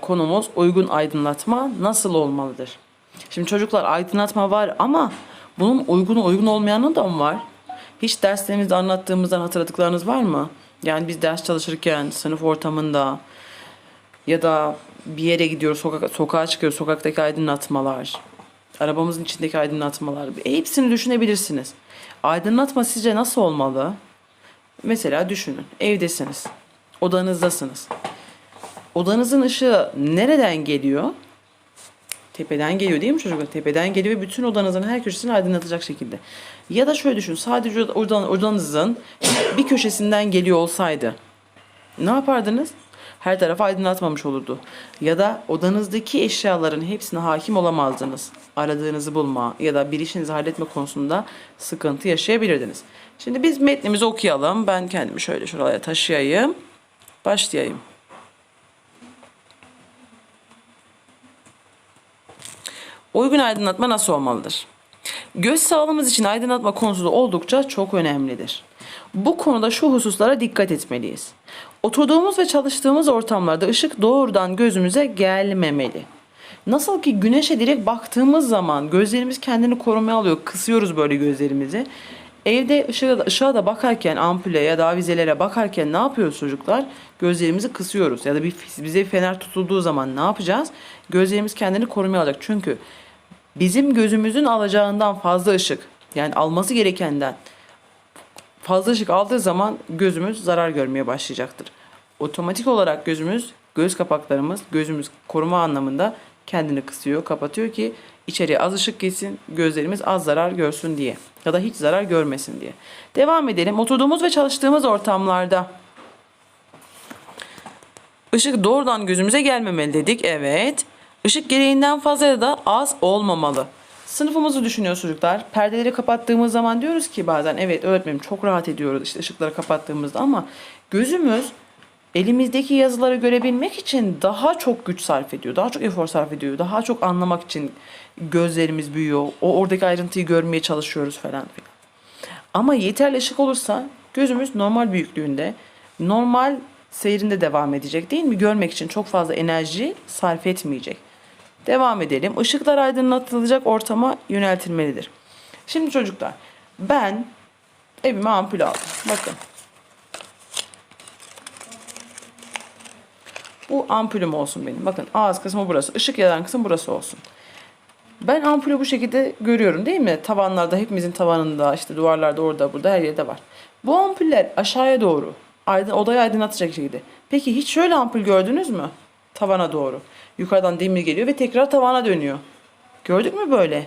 Konumuz uygun aydınlatma nasıl olmalıdır? Şimdi çocuklar aydınlatma var ama bunun uygun uygun olmayanı da mı var? Hiç derslerinizde anlattığımızdan hatırladıklarınız var mı? Yani biz ders çalışırken sınıf ortamında ya da bir yere gidiyoruz, sokak, sokağa çıkıyoruz, sokaktaki aydınlatmalar, arabamızın içindeki aydınlatmalar, hepsini düşünebilirsiniz. Aydınlatma sizce nasıl olmalı? Mesela düşünün, evdesiniz, odanızdasınız. Odanızın ışığı nereden geliyor? Tepeden geliyor değil mi çocuklar? Tepeden geliyor ve bütün odanızın her köşesini aydınlatacak şekilde. Ya da şöyle düşün. Sadece odan, odanızın bir köşesinden geliyor olsaydı ne yapardınız? Her tarafı aydınlatmamış olurdu. Ya da odanızdaki eşyaların hepsine hakim olamazdınız. Aradığınızı bulma ya da bir işinizi halletme konusunda sıkıntı yaşayabilirdiniz. Şimdi biz metnimizi okuyalım. Ben kendimi şöyle şuraya taşıyayım. Başlayayım. Uygun aydınlatma nasıl olmalıdır? Göz sağlığımız için aydınlatma konusu oldukça çok önemlidir. Bu konuda şu hususlara dikkat etmeliyiz. Oturduğumuz ve çalıştığımız ortamlarda ışık doğrudan gözümüze gelmemeli. Nasıl ki güneşe direkt baktığımız zaman gözlerimiz kendini korumaya alıyor. Kısıyoruz böyle gözlerimizi. Evde ışığa da, ışığa da bakarken ampule ya da avizelere bakarken ne yapıyoruz çocuklar? Gözlerimizi kısıyoruz. Ya da bir, bize bir fener tutulduğu zaman ne yapacağız? Gözlerimiz kendini korumaya alacak. Çünkü bizim gözümüzün alacağından fazla ışık yani alması gerekenden fazla ışık aldığı zaman gözümüz zarar görmeye başlayacaktır. Otomatik olarak gözümüz, göz kapaklarımız gözümüz koruma anlamında kendini kısıyor, kapatıyor ki içeriye az ışık girsin, gözlerimiz az zarar görsün diye ya da hiç zarar görmesin diye. Devam edelim. Oturduğumuz ve çalıştığımız ortamlarda ışık doğrudan gözümüze gelmemeli dedik. Evet. Işık gereğinden fazla ya da az olmamalı. Sınıfımızı düşünüyor çocuklar. Perdeleri kapattığımız zaman diyoruz ki bazen evet öğretmenim çok rahat ediyoruz işte ışıkları kapattığımızda ama gözümüz elimizdeki yazıları görebilmek için daha çok güç sarf ediyor. Daha çok efor sarf ediyor. Daha çok anlamak için gözlerimiz büyüyor. O oradaki ayrıntıyı görmeye çalışıyoruz falan filan. Ama yeterli ışık olursa gözümüz normal büyüklüğünde, normal seyrinde devam edecek değil mi? Görmek için çok fazla enerji sarf etmeyecek. Devam edelim. Işıklar aydınlatılacak ortama yöneltilmelidir. Şimdi çocuklar ben evime ampul aldım. Bakın. Bu ampulüm olsun benim. Bakın ağız kısmı burası. Işık yalan kısım burası olsun. Ben ampulü bu şekilde görüyorum değil mi? Tavanlarda hepimizin tavanında işte duvarlarda orada burada her yerde var. Bu ampuller aşağıya doğru aydın, odayı aydınlatacak şekilde. Peki hiç şöyle ampul gördünüz mü? Tavana doğru. Yukarıdan demir geliyor ve tekrar tavana dönüyor. Gördük mü böyle?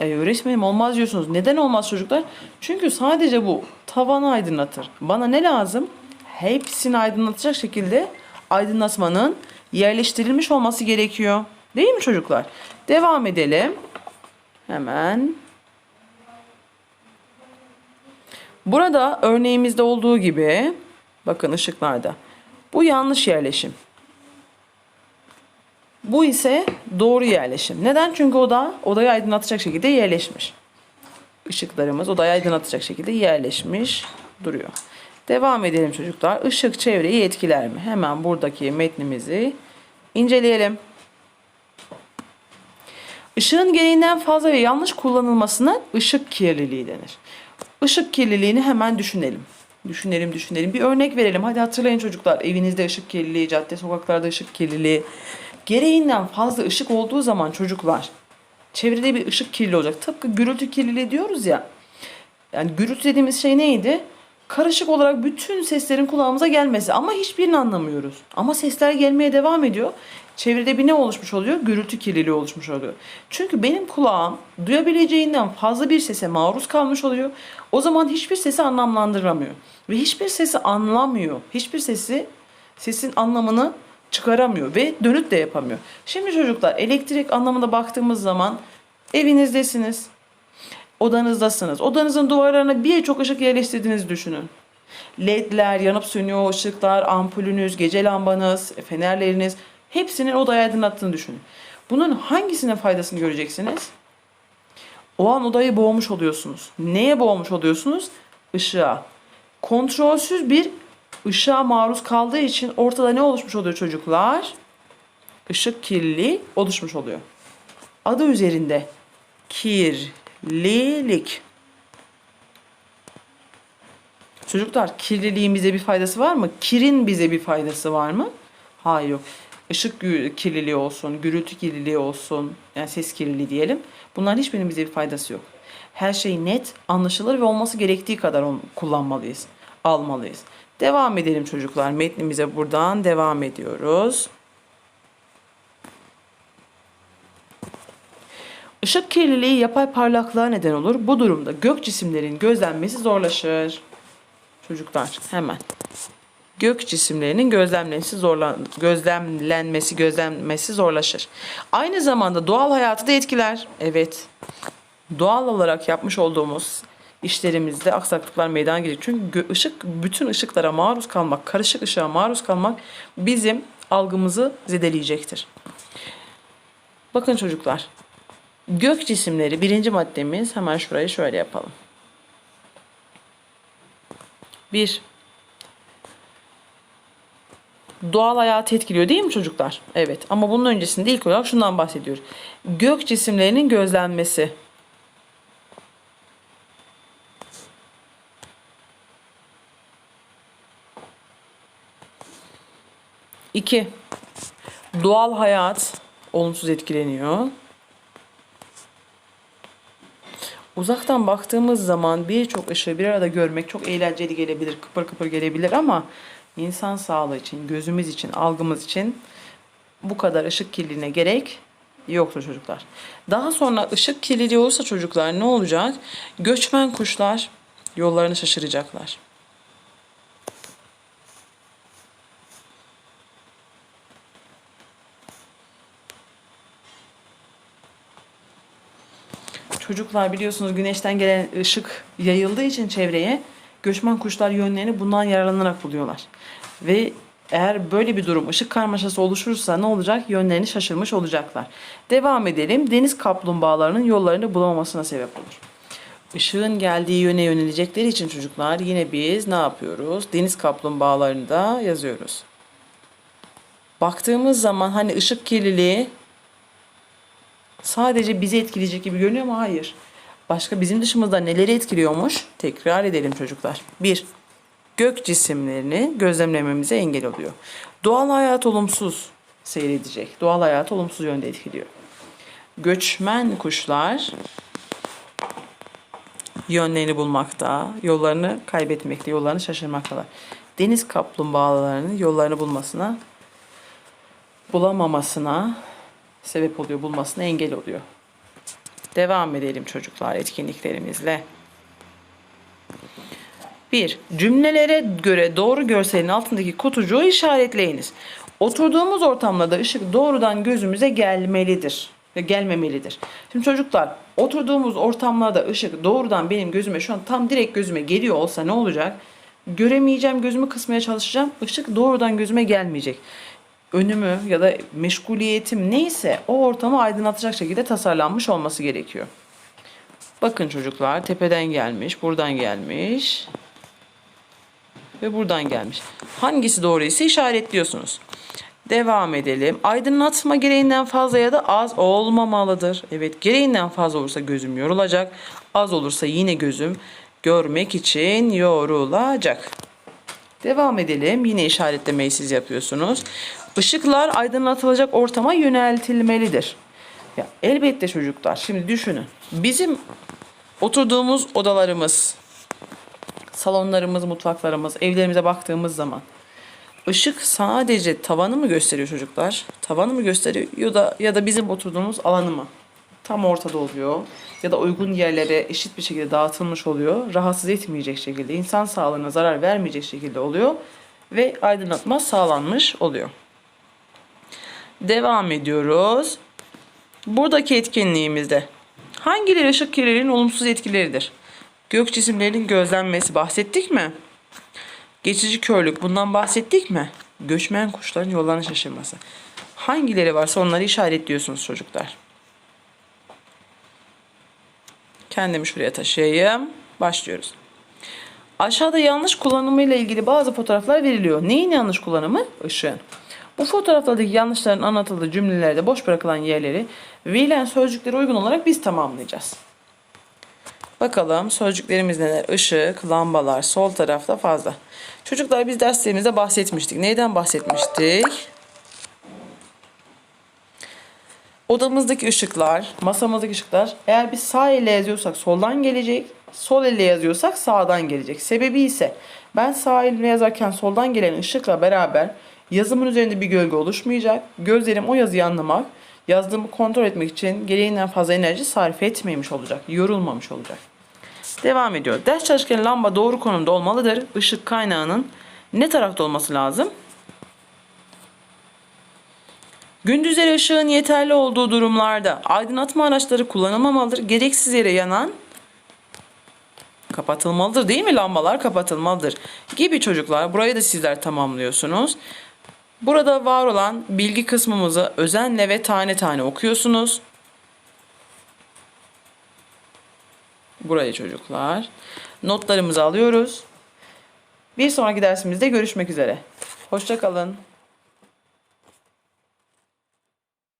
E, öğretmenim olmaz diyorsunuz. Neden olmaz çocuklar? Çünkü sadece bu tavanı aydınlatır. Bana ne lazım? Hepsini aydınlatacak şekilde aydınlatmanın yerleştirilmiş olması gerekiyor. Değil mi çocuklar? Devam edelim. Hemen. Burada örneğimizde olduğu gibi bakın ışıklarda. Bu yanlış yerleşim. Bu ise doğru yerleşim. Neden? Çünkü oda odayı aydınlatacak şekilde yerleşmiş. Işıklarımız odayı aydınlatacak şekilde yerleşmiş duruyor. Devam edelim çocuklar. Işık çevreyi etkiler mi? Hemen buradaki metnimizi inceleyelim. Işığın gereğinden fazla ve yanlış kullanılmasına ışık kirliliği denir. Işık kirliliğini hemen düşünelim. Düşünelim, düşünelim. Bir örnek verelim. Hadi hatırlayın çocuklar. Evinizde ışık kirliliği, cadde sokaklarda ışık kirliliği. Gereğinden fazla ışık olduğu zaman çocuklar çevrede bir ışık kirliliği olacak. Tıpkı gürültü kirliliği diyoruz ya. Yani gürültü dediğimiz şey neydi? Karışık olarak bütün seslerin kulağımıza gelmesi ama hiçbirini anlamıyoruz. Ama sesler gelmeye devam ediyor. Çevrede bir ne oluşmuş oluyor? Gürültü kirliliği oluşmuş oluyor. Çünkü benim kulağım duyabileceğinden fazla bir sese maruz kalmış oluyor. O zaman hiçbir sesi anlamlandıramıyor. Ve hiçbir sesi anlamıyor. Hiçbir sesi sesin anlamını çıkaramıyor ve dönüt de yapamıyor. Şimdi çocuklar elektrik anlamında baktığımız zaman evinizdesiniz. Odanızdasınız. Odanızın duvarlarına birçok ışık yerleştirdiğinizi düşünün. LED'ler, yanıp sönüyor ışıklar, ampulünüz, gece lambanız, fenerleriniz hepsinin odayı aydınlattığını düşünün. Bunun hangisine faydasını göreceksiniz? O an odayı boğmuş oluyorsunuz. Neye boğmuş oluyorsunuz? Işığa. Kontrolsüz bir ışığa maruz kaldığı için ortada ne oluşmuş oluyor çocuklar? ışık kirliliği oluşmuş oluyor. Adı üzerinde kirlilik. Çocuklar kirliliğin bize bir faydası var mı? Kirin bize bir faydası var mı? Hayır yok. Işık kirliliği olsun, gürültü kirliliği olsun, yani ses kirliliği diyelim. Bunların hiçbirinin bize bir faydası yok. Her şey net, anlaşılır ve olması gerektiği kadar onu kullanmalıyız, almalıyız. Devam edelim çocuklar. Metnimize buradan devam ediyoruz. Işık kirliliği yapay parlaklığa neden olur. Bu durumda gök cisimlerin gözlenmesi zorlaşır. Çocuklar hemen. Gök cisimlerinin gözlemlenmesi zorlan gözlemlenmesi gözlenmesi zorlaşır. Aynı zamanda doğal hayatı da etkiler. Evet. Doğal olarak yapmış olduğumuz işlerimizde aksaklıklar meydana gelir. Çünkü ışık bütün ışıklara maruz kalmak, karışık ışığa maruz kalmak bizim algımızı zedeleyecektir. Bakın çocuklar. Gök cisimleri birinci maddemiz hemen şurayı şöyle yapalım. Bir. Doğal hayatı etkiliyor değil mi çocuklar? Evet ama bunun öncesinde ilk olarak şundan bahsediyoruz. Gök cisimlerinin gözlenmesi. İki. Doğal hayat olumsuz etkileniyor. Uzaktan baktığımız zaman birçok ışığı bir arada görmek çok eğlenceli gelebilir, kıpır kıpır gelebilir ama insan sağlığı için, gözümüz için, algımız için bu kadar ışık kirliliğine gerek yoktur çocuklar. Daha sonra ışık kirliliği olursa çocuklar ne olacak? Göçmen kuşlar yollarını şaşıracaklar. Çocuklar biliyorsunuz güneşten gelen ışık yayıldığı için çevreye göçmen kuşlar yönlerini bundan yararlanarak buluyorlar. Ve eğer böyle bir durum ışık karmaşası oluşursa ne olacak? Yönlerini şaşırmış olacaklar. Devam edelim. Deniz kaplumbağalarının yollarını bulamamasına sebep olur. Işığın geldiği yöne yönelecekleri için çocuklar yine biz ne yapıyoruz? Deniz kaplumbağalarını da yazıyoruz. Baktığımız zaman hani ışık kirliliği sadece bizi etkileyecek gibi görünüyor ama hayır. Başka bizim dışımızda neleri etkiliyormuş? Tekrar edelim çocuklar. 1. Gök cisimlerini gözlemlememize engel oluyor. Doğal hayat olumsuz seyredecek. Doğal hayat olumsuz yönde etkiliyor. Göçmen kuşlar yönlerini bulmakta, yollarını kaybetmekte, yollarını şaşırmaktalar. Deniz kaplumbağalarının yollarını bulmasına, bulamamasına sebep oluyor, bulmasına engel oluyor. Devam edelim çocuklar etkinliklerimizle. 1. Cümlelere göre doğru görselin altındaki kutucuğu işaretleyiniz. Oturduğumuz ortamlarda ışık doğrudan gözümüze gelmelidir ve gelmemelidir. Şimdi çocuklar oturduğumuz ortamlarda ışık doğrudan benim gözüme şu an tam direkt gözüme geliyor olsa ne olacak? Göremeyeceğim, gözümü kısmaya çalışacağım. Işık doğrudan gözüme gelmeyecek önümü ya da meşguliyetim neyse o ortamı aydınlatacak şekilde tasarlanmış olması gerekiyor. Bakın çocuklar tepeden gelmiş, buradan gelmiş ve buradan gelmiş. Hangisi doğruysa işaretliyorsunuz. Devam edelim. Aydınlatma gereğinden fazla ya da az olmamalıdır. Evet gereğinden fazla olursa gözüm yorulacak. Az olursa yine gözüm görmek için yorulacak. Devam edelim. Yine işaretlemeyi siz yapıyorsunuz. Işıklar aydınlatılacak ortama yöneltilmelidir. Ya elbette çocuklar. Şimdi düşünün. Bizim oturduğumuz odalarımız, salonlarımız, mutfaklarımız, evlerimize baktığımız zaman ışık sadece tavanı mı gösteriyor çocuklar? Tavanı mı gösteriyor ya da ya da bizim oturduğumuz alanı mı? Tam ortada oluyor ya da uygun yerlere eşit bir şekilde dağıtılmış oluyor. Rahatsız etmeyecek şekilde, insan sağlığına zarar vermeyecek şekilde oluyor ve aydınlatma sağlanmış oluyor. Devam ediyoruz. Buradaki etkinliğimizde hangileri ışık kirliliğinin olumsuz etkileridir? Gök cisimlerinin gözlenmesi bahsettik mi? Geçici körlük bundan bahsettik mi? Göçmen kuşların yollarını şaşırması. Hangileri varsa onları işaretliyorsunuz çocuklar. Kendimi şuraya taşıyayım. Başlıyoruz. Aşağıda yanlış kullanımıyla ilgili bazı fotoğraflar veriliyor. Neyin yanlış kullanımı? Işığın. Bu fotoğraflardaki yanlışların anlatıldığı cümlelerde boş bırakılan yerleri verilen sözcüklere uygun olarak biz tamamlayacağız. Bakalım sözcüklerimiz neler? Işık, lambalar, sol tarafta fazla. Çocuklar biz derslerimizde bahsetmiştik. Neyden bahsetmiştik? Odamızdaki ışıklar, masamızdaki ışıklar eğer biz sağ elle yazıyorsak soldan gelecek, sol elle yazıyorsak sağdan gelecek. Sebebi ise ben sağ elimle yazarken soldan gelen ışıkla beraber yazımın üzerinde bir gölge oluşmayacak. Gözlerim o yazıyı anlamak, yazdığımı kontrol etmek için gereğinden fazla enerji sarf etmemiş olacak, yorulmamış olacak. Devam ediyor. Ders çalışırken lamba doğru konumda olmalıdır. Işık kaynağının ne tarafta olması lazım? Gündüzleri ışığın yeterli olduğu durumlarda aydınlatma araçları kullanılmamalıdır. Gereksiz yere yanan kapatılmalıdır değil mi? Lambalar kapatılmalıdır. Gibi çocuklar burayı da sizler tamamlıyorsunuz. Burada var olan bilgi kısmımızı özenle ve tane tane okuyorsunuz. Burayı çocuklar. Notlarımızı alıyoruz. Bir sonraki dersimizde görüşmek üzere. Hoşçakalın.